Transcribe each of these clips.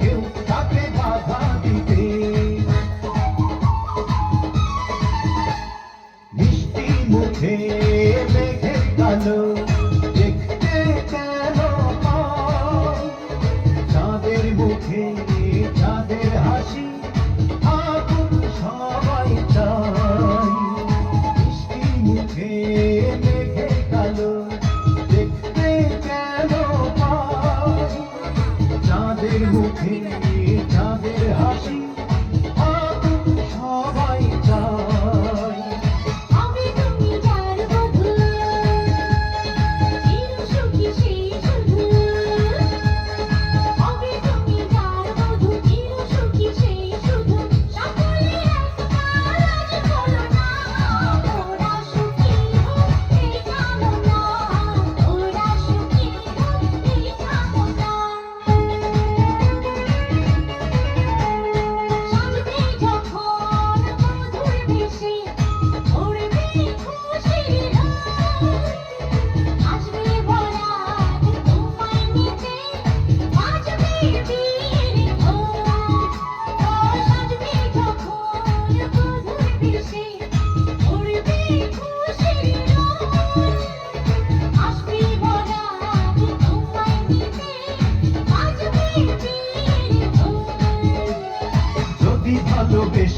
কেউ তাকে বাধা দিতে মিষ্টি মুখে মেঘের কালো দেখতে কেন চাঁদের মুখে চাঁদের হাসি আগুন সবাই চায় মিষ্টি মুখে মুখে তাদের হাসি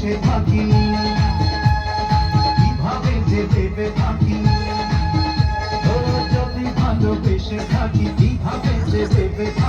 বেঁচে থাকি কীভাবে যে ভেবে থাকি যদি ভালোবেসে থাকি কীভাবে যে ভেবে থাকি?